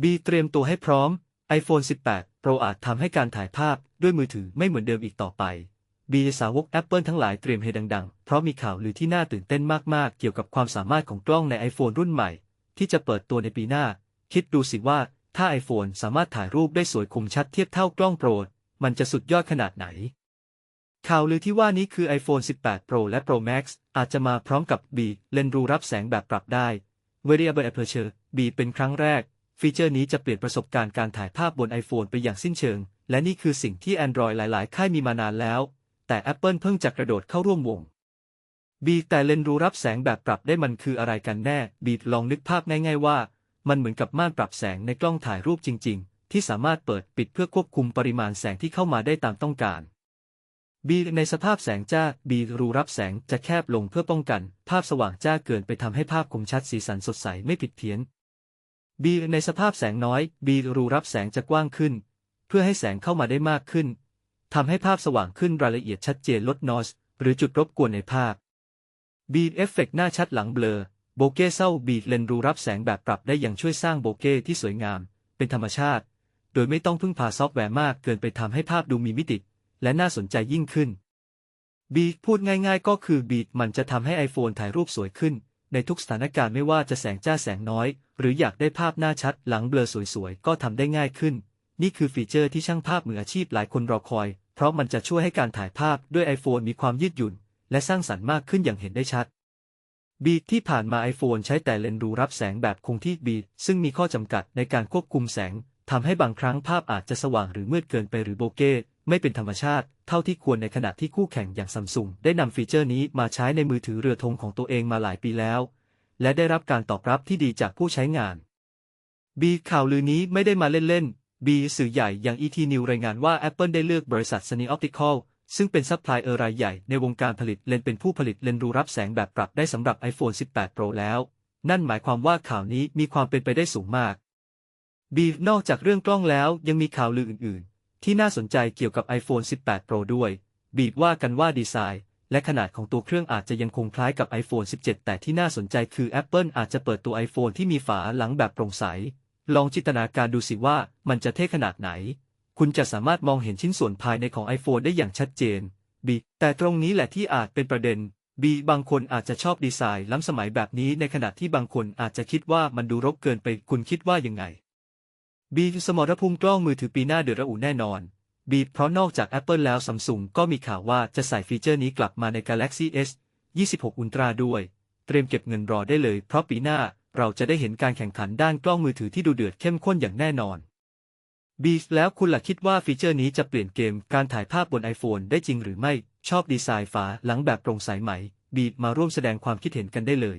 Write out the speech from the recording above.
B เตรียมตัวให้พร้อม iPhone 18 Pro อาจทำให้การถ่ายภาพด้วยมือถือไม่เหมือนเดิมอีกต่อไป B สาวก Apple ทั้งหลายเตรียมเฮดัง ๆ เพราะมีข่าวลือที่น่าตื่นเต้นมาก ๆ เกี่ยวกับความสามารถของกล้องใน iPhone รุ่นใหม่ ที่จะเปิดตัวในปีหน้า คิดดูสิว่าถ้า iPhone สามารถถ่ายรูปได้สวยคมชัดเทียบเท่ากล้องโปรมันจะสุดยอดขนาดไหน ข่าวลือที่ว่านี้คือ iPhone 18 Pro และ Pro Max อาจจะมาพร้อมกับ B เลนส์รูรับแสงแบบปรับได้ Variable Aperture B เป็นครั้งแรก ฟีเจอร์นี้จะเปลี่ยนประสบการณ์การถ่ายภาพบน iPhone ไปอย่างสิ้นเชิง และนี่คือสิ่งที่ Android หลาย ๆ ค่ายมีมานานแล้ว แต่ Apple เพิ่งจะกระโดดเข้าร่วมวง B แต่เลนส์รูรับแสงแบบปรับได้มันคืออะไรกันแน่ B ลองนึกภาพง่าย ๆ ว่า มันเหมือนกับม่านปรับแสงในกล้องถ่ายรูปจริง ๆ ที่สามารถเปิดปิดเพื่อควบคุมปริมาณแสงที่เข้ามาได้ตามต้องการ B ในสภาพแสงจ้า B รูรับแสงจะแคบลงเพื่อป้องกัน ภาพสว่างจ้าเกินไปทำให้ภาพคมชัดสีสันสดใสไม่ผิดเพี้ยน B ในสภาพแสงน้อย B รูรับแสงจะกว้างขึ้น เพื่อให้แสงเข้ามาได้มากขึ้นทำให้ภาพสว่างขึ้นรายละเอียดชัดเจนลดนอสหรือจุดรบกวนในภาพ B เอฟเฟกหน้าชัดหลังเบลอโบเก้เศร้า B เลนรูรับแสงแบบปรับได้อย่างช่วยสร้างโบเก้ที่สวยงาม เป็นธรรมชาติ โดยไม่ต้องพึ่งพาซอฟต์แวร์มากเกินไปทำให้ภาพดูมีมิติ และน่าสนใจยิ่งขึ้นบีพูดง่ายๆ ก็คือบีมันจะทำให้ iPhone ถ่ายรูปสวยขึ้น ในทุกสถานการณ์ไม่ว่าจะแสงจ้าแสงน้อย หรืออยากได้ภาพหน้าชัดหลังเบลอสวยๆ ก็ทำได้ง่ายขึ้น นี่คือฟีเจอร์ที่ช่างภาพมืออาชีพหลายคนรอคอย เพราะมันจะช่วยให้การถ่ายภาพด้วย iPhone มีความยืดหยุ่น และสร้างสรรค์มากขึ้นอย่างเห็นได้ชัดบีที่ผ่านมา iPhone ใช้แต่เลนส์รูรับแสงแบบคงที่บีซึ่งมีข้อจำกัดในการควบคุมแสงทำให้บางครั้งภาพอาจจะสว่างหรือมืดเกินไปหรือโบเก้ไม่เป็นธรรมชาติ เท่าที่ควรในขณะที่คู่แข่งอย่างซัมซุงได้นำฟีเจอร์นี้มาใช้ในมือถือเรือธงของตัวเองมาหลายปีแล้ว และได้รับการตอบรับที่ดีจากผู้ใช้งานบีข่าวลือนี้ไม่ได้มาเล่นๆบีสื่อใหญ่อย่าง ET News รายงานว่า Apple ได้เลือกบริษัท Sunny Optical ซึ่งเป็นซัพพลายเออร์รายใหญ่ในวงการผลิตเลนเป็นผู้ผลิตเลนรูรับแสงแบบปรับได้สำหรับ iPhone 18 Pro แล้ว นั่นหมายความว่าข่าวนี้มีความเป็นไปได้สูงมากบีนอกจากเรื่องกล้องแล้วยังมีข่าวลืออื่นๆ ที่น่าสนใจเกี่ยวกับ iPhone 18 Pro ด้วย บีดว่ากันว่าดีไซน์ และขนาดของตัวเครื่องอาจจะยังคงคล้ายกับ iPhone 17 แต่ที่น่าสนใจคือ Apple อาจจะเปิดตัว iPhone ที่มีฝาหลังแบบโปร่งใส ลองจินตนาการดูสิว่ามันจะเท่ขนาดไหน คุณจะสามารถมองเห็นชิ้นส่วนภายในของ iPhone ได้อย่างชัดเจน B แต่ตรงนี้แหละที่อาจเป็นประเด็น B บางคนอาจจะชอบดีไซน์ล้ำสมัยแบบนี้ในขณะที่บางคนอาจจะคิดว่ามันดูรกเกินไปคุณคิดว่ายังไง B สมรภูมิกล้องมือถือปีหน้าเดือดระอุแน่นอน B เพราะนอกจาก Apple แล้ว Samsung ก็มีข่าวว่าจะใส่ฟีเจอร์นี้กลับมาใน Galaxy S 26 Ultra ด้วย เตรียมเก็บเงินรอได้เลย เพราะปีหน้าเราจะได้เห็นการแข่งขันด้านกล้องมือถือที่ดูเดือดเข้มข้นอย่างแน่นอนบีแล้วคุณล่ะคิดว่าฟีเจอร์นี้จะเปลี่ยนเกมการถ่ายภาพบน iPhone ได้จริงหรือไม่ ชอบดีไซน์ฝาหลังแบบโปร่งใสไหม บีมาร่วมแสดงความคิดเห็นกันได้เลย